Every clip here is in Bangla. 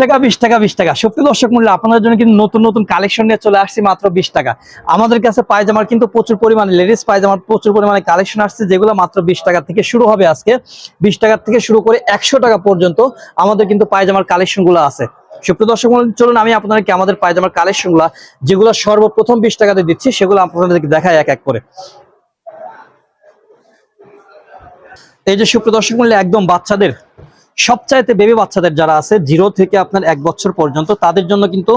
টাকা, বিশ টাকা বিশ টাকা। সুপ্রিয় দর্শক মূল্য আপনাদের জন্য কিন্তু নতুন নতুন কালেকশন নিয়ে চলে আসছি মাত্র বিশ টাকা। আমাদের কাছে পায়জামার কিন্তু প্রচুর পরিমাণে লেডিস পায়জামার প্রচুর পরিমাণে কালেকশন আসছে, যেগুলো মাত্র বিশ টাকা থেকে শুরু হবে আজকে। বিশ টাকা থেকে শুরু করে একশো টাকা পর্যন্ত আমাদের কিন্তু পায়জামার কালেকশনগুলো আছে। সুপ্রিয় দর্শক চলুন আমি আপনাদেরকে আমাদের পায়জামার কালেকশনগুলা, যেগুলো সর্বপ্রথম বিশ টাকাতে দিচ্ছি, সেগুলো আপনাদেরকে দেখাই এক এক করে। এই যে সুপ্রিয় দর্শক একদম বাচ্চাদের সবচাইতে বেবি বাচ্চাদের যারা আছে জিরো থেকে আপনার এক বছর পর্যন্ত, তাদের জন্য কিন্তু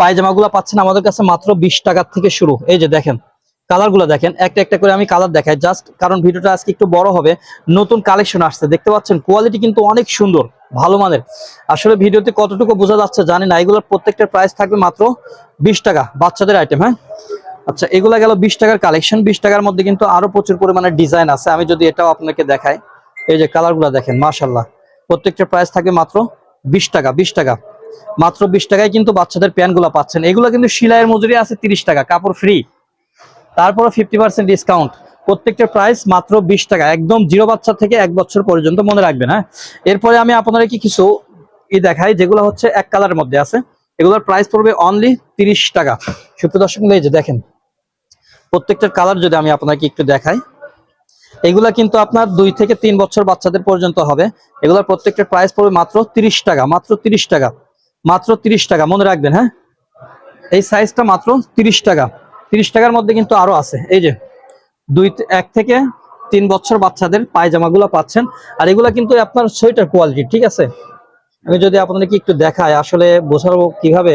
পায়জামাগুলো পাচ্ছেন আমাদের কাছে মাত্র বিশ টাকার থেকে শুরু। এই যে দেখেন, কালারগুলো দেখেন, একটা একটা করে আমি কালার দেখাই। জাস্ট কারণ ভিডিওটা আজকে একটু বড় হবে, নতুন কালেকশন আসছে। দেখতে পাচ্ছেন কোয়ালিটি কিন্তু অনেক সুন্দর, ভালো মানের। আসলে ভিডিওতে কতটুকু বোঝা যাচ্ছে জানি না, এগুলোর প্রত্যেকটা প্রাইস থাকবে মাত্র বিশ টাকা, বাচ্চাদের আইটেম হ্যাঁ? আচ্ছা এগুলা গেল বিশ টাকার কালেকশন বিশ টাকার মধ্যে কিন্তু আরও প্রচুর পরিমাণে ডিজাইন আছে। আমি যদি এটাও আপনাকে দেখাই, এই যে কালারগুলো দেখেন মাশাল্লাহ প্রত্যেকটা প্রাইস থাকে মাত্র বিশ টাকা বিশ টাকা। মাত্র বিশ টাকায় কিন্তু বাচ্চাদের প্যান্টগুলো পাচ্ছেন। এগুলো কিন্তু সিলাইয়ের মজুরি আছে তিরিশ টাকা, কাপড় ফ্রি তারপরে ফিফটি পার্সেন্ট ডিসকাউন্ট প্রত্যেকটা প্রাইস মাত্র বিশ টাকা, একদম জিরো বাচ্চা থেকে এক বছর পর্যন্ত মনে রাখবেন হ্যাঁ? এরপরে আমি আপনারা কি কিছু ই দেখাই, যেগুলো হচ্ছে এক কালারের মধ্যে আছে। এগুলোর প্রাইস পড়বে অনলি তিরিশ টাকা। সুপ্রিয় দর্শক দেখেন, প্রত্যেকটার কালার যদি আমি আপনাকে একটু দেখাই। এগুলা কিন্তু আপনার দুই থেকে তিন বছর বাচ্চাদের পর্যন্ত হবে। এগুলোর প্রত্যেকটা প্রাইস পড়বে মাত্র তিরিশ টাকা, মাত্র তিরিশ টাকা, মাত্র তিরিশ টাকা, মনে রাখবেন হ্যাঁ? এই সাইজটা মাত্র তিরিশ টাকা। তিরিশ টাকার মধ্যে কিন্তু আরও আছে। এই যে, দুই এক থেকে তিন বছর বাচ্চাদের পায়জামাগুলো পাচ্ছেন। আর এগুলা কিন্তু আপনার সোয়েটার কোয়ালিটি ঠিক আছে? আমি যদি আপনাদেরকে একটু দেখাই, আসলে বোঝাবো কীভাবে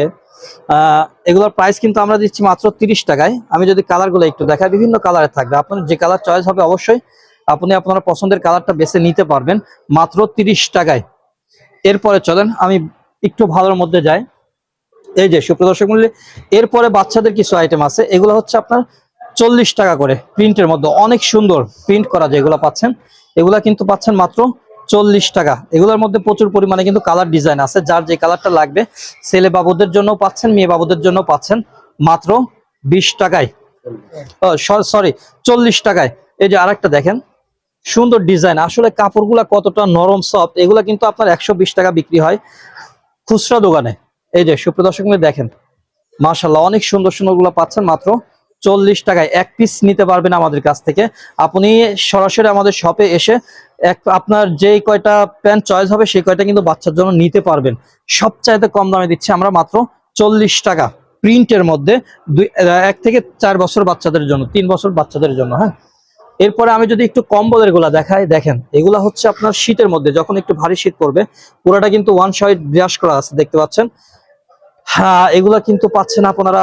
এগুলোর প্রাইস কিন্তু আমরা দিচ্ছি মাত্র তিরিশ টাকায়। আমি যদি কালারগুলো একটু দেখাই, বিভিন্ন কালারে থাকবে। আপনার যে কালার চয়েস হবে অবশ্যই আপনি আপনার পছন্দের কালারটা বেছে নিতে পারবেন মাত্র তিরিশ টাকায়। এরপরে চলেন, আমি একটু ভালোর মধ্যে যাই। এই যে সুপ্রদর্শক মূল্যে এরপরে বাচ্চাদের কিছু আইটেম আছে। এগুলো হচ্ছে আপনার চল্লিশ টাকা করে প্রিন্টের মধ্যে। অনেক সুন্দর প্রিন্ট করা যেগুলো পাচ্ছেন। এগুলা কিন্তু পাচ্ছেন মাত্র চল্লিশ টাকা। এগুলোর মধ্যে প্রচুর পরিমাণে কিন্তু কালার ডিজাইন আছে। যার যে কালারটা লাগবে, ছেলে বাবুদের জন্য পাচ্ছেন, মেয়ে বাবুদের জন্য পাচ্ছেন। মাত্র বিশ টাকায়। সরি চল্লিশ টাকায়। এই যে আরেকটা দেখেন, সুন্দর ডিজাইন আসলে কাপড়গুলা কতটা নরম সফট এগুলা কিন্তু আপনার একশো বিশ টাকা বিক্রি হয় খুচরা দোকানে। এই যে সুপ্রদর্শক দেখেন। মাশাল্লাহ অনেক সুন্দর সুন্দরগুলো পাচ্ছেন মাত্র চল্লিশ টাকায়। এক পিস নিতে পারবেন আমাদের কাছ থেকে। আপনি সরাসরি আমাদের শপে এসে এক আপনার যেই কয়টা প্যান্ট চয়েস হবে, সেই কয়টা কিন্তু বাচ্চার জন্য নিতে পারবেন। সবচাইতে কম দামে দিচ্ছি আমরা মাত্র চল্লিশ টাকা প্রিন্টের মধ্যে। দুই, এক থেকে চার বছর বাচ্চাদের জন্য, তিন বছর বাচ্চাদের জন্য হ্যাঁ? এরপরে আমি যদি একটু কম্বলেরগুলা দেখাই, দেখেন, এগুলা হচ্ছে আপনার শীতের মধ্যে, যখন একটু ভারী শীত পড়বে, পুরোটা কিন্তু ওয়ান সাইড ব্রাশ করা আছে, দেখতে পাচ্ছেন? হ্যাঁ এগুলা কিন্তু পাচ্ছেন আপনারা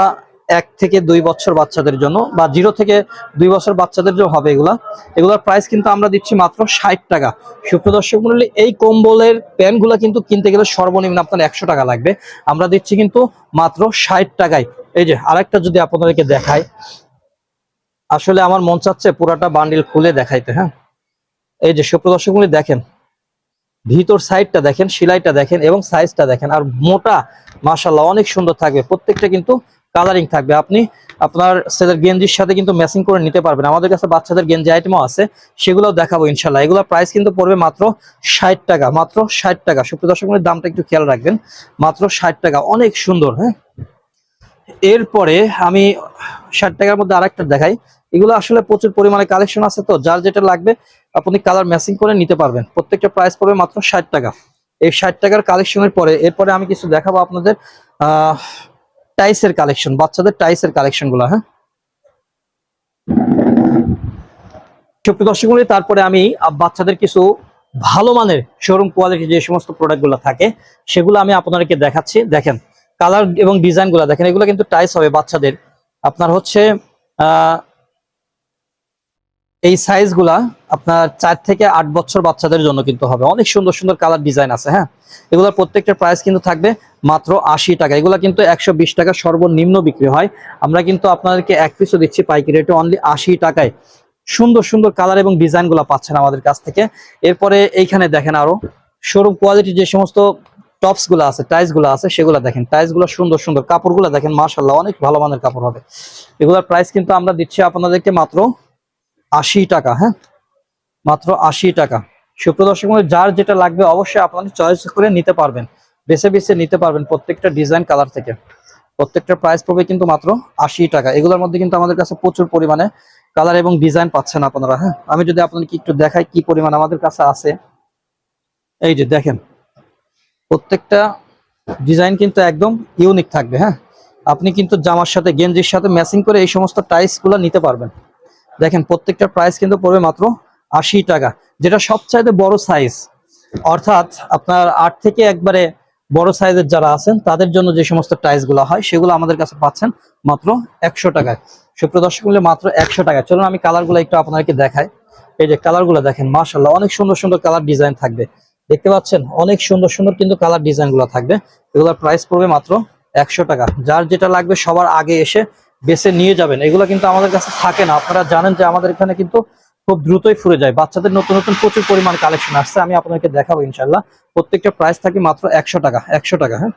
এক থেকে দুই বছর বাচ্চাদের জন্য বা জিরো থেকে দুই বছর বাচ্চাদের জন্য হবে এগুলা। এগুলোর প্রাইস কিন্তু আমরা দিচ্ছি মাত্র ষাট টাকা। সুপ্রদর্শক মূল্যে এই কম্বলের প্যান্টগুলো কিন্তু কিনতে গেলে সর্বনিম্ন আপনার একশো টাকা লাগবে। আমরা দিচ্ছি কিন্তু মাত্র ষাট টাকায়। এই যে আরেকটা যদি আপনাদেরকে দেখাই। আসলে আমার মন চাচ্ছে পুরাটা বান্ডিল খুলে দেখাইতে হ্যাঁ? এই যে সুপ্রদর্শক মূল্যে দেখেন। ভিতর সাইডটা দেখেন, সেলাইটা দেখেন এবং সাইজটা দেখেন। আর মোটা মাশাল্লাহ অনেক সুন্দর থাকবে। প্রত্যেকটা কিন্তু কালারিং থাকবে। আপনি আপনার ছেলের গেঞ্জির সাথে কিন্তু ম্যাচিং করে নিতে পারবেন। আমাদের কাছে বাচ্চাদের গেঞ্জি আইটেমও আছে, সেগুলোও দেখাবো ইনশাল্লাহ এগুলোর প্রাইস কিন্তু পড়বে মাত্র ষাট টাকা, মাত্র ষাট টাকা। সুপ্রিয় দর্শক দামটা একটু খেয়াল রাখবেন। মাত্র ষাট টাকা, অনেক সুন্দর হ্যাঁ? এরপরে আমি ষাট টাকার মধ্যে আরেকটা দেখাই। এগুলো আসলে প্রচুর পরিমাণে কালেকশন আছে তো, যার যেটা লাগবে আপনি কালার ম্যাচিং করে নিতে পারবেন। প্রত্যেকটা প্রাইস পড়বে মাত্র ষাট টাকা। এই ষাট টাকার কালেকশনের পরে, এরপরে আমি কিছু দেখাবো আপনাদের। আহ টাইসের কালেকশন, বাচ্চাদের টাইসের কালেকশনগুলো হ্যাঁ? সুপ্রিয় দর্শক তারপরে আমি বাচ্চাদের কিছু ভালো মানের শোরুম কোয়ালিটি যে সমস্ত প্রোডাক্টগুলো থাকে, সেগুলো আমি আপনাদেরকে দেখাচ্ছি। দেখেন কালার এবং ডিজাইনগুলো দেখেন, এগুলো কিন্তু টাইস হবে বাচ্চাদের। আপনার হচ্ছে এই সাইজগুলা আপনার চার থেকে আট বছর বাচ্চাদের জন্য কিন্তু হবে। অনেক সুন্দর সুন্দর কালার ডিজাইন আছে হ্যাঁ? এগুলোর প্রত্যেকটা প্রাইস কিন্তু থাকবে। মাত্র আশি টাকা। এগুলো কিন্তু একশো বিশ টাকা সর্বনিম্ন বিক্রি হয়। আমরা কিন্তু আপনাদেরকে এক পিসও দিচ্ছি পাইকারি রেটে অনলি আশি টাকায়। সুন্দর সুন্দর কালার এবং ডিজাইনগুলা পাচ্ছেন আমাদের কাছ থেকে। এরপরে এইখানে দেখেন আরও। শোরুম কোয়ালিটি যে সমস্ত টপসগুলো আছে টাইসগুলো আছে, সেগুলো দেখেন। টাইসগুলো সুন্দর সুন্দর। কাপড়গুলো দেখেন মার্শাল্লাহ অনেক ভালো মানের কাপড় হবে। এগুলোর প্রাইস কিন্তু আমরা দিচ্ছি আপনাদেরকে মাত্র আশি টাকা হ্যাঁ? মাত্র আশি টাকা। সুপ্রদর্শক যার যেটা লাগবে অবশ্যই আপনাদের চয়েস করে নিতে পারবেন। বেছে বেছে নিতে পারবেন প্রত্যেকটা ডিজাইন কালার থেকে। প্রত্যেকটা প্রাইস পড়বে কিন্তু মাত্র আশি টাকা। এগুলোর মধ্যে কিন্তু আমাদের কাছে প্রচুর পরিমাণে কালার এবং ডিজাইন পাচ্ছেন আপনারা হ্যাঁ? আমি যদি আপনাদেরকে একটু দেখাই কি পরিমাণ আমাদের কাছে আছে। এই যে দেখেন, প্রত্যেকটা ডিজাইন কিন্তু একদম ইউনিক থাকবে হ্যাঁ? আপনি কিন্তু জামার সাথে, গেঞ্জির সাথে ম্যাচিং করে এই সমস্ত টাইসগুলো নিতে পারবেন। দেখেন, প্রত্যেকটা প্রাইস কিন্তু পড়বে মাত্র আশি টাকা, যেটা সবচাইতে বড় সাইজ অর্থাৎ আপনার আট থেকে একবারে বড় সাইজের যারা আছেন, তাদের জন্য যে সমস্ত টাইসগুলো হয়, সেগুলো আমাদের কাছে পাচ্ছেন মাত্র একশো টাকায়। সুপ্রিয় দর্শক মাত্র একশো টাকায়। চলুন আমি কালারগুলো একটু আপনাদেরকে দেখাই। এই যে কালারগুলো দেখেন মার্শাল্লাহ অনেক সুন্দর সুন্দর কালার ডিজাইন থাকবে। দেখতে পাচ্ছেন, অনেক সুন্দর সুন্দর কিন্তু কালার ডিজাইনগুলো থাকবে। এগুলোর প্রাইস পড়বে মাত্র একশো টাকা। যার যেটা লাগবে সবার আগে এসে বেছে নিয়ে যাবেন। এগুলো কিন্তু আমাদের কাছে থাকে না। আপনারা জানেন যে আমাদের এখানে কিন্তু খুব দ্রুতই ফুরে যায়। বাচ্চাদের নতুন নতুন প্রচুর পরিমাণ কালেকশন আসছে। আমি আপনাদেরকে দেখাবো ইনশাল্লাহ প্রত্যেকটা প্রাইস থাকে মাত্র একশো টাকা একশো টাকা হ্যাঁ?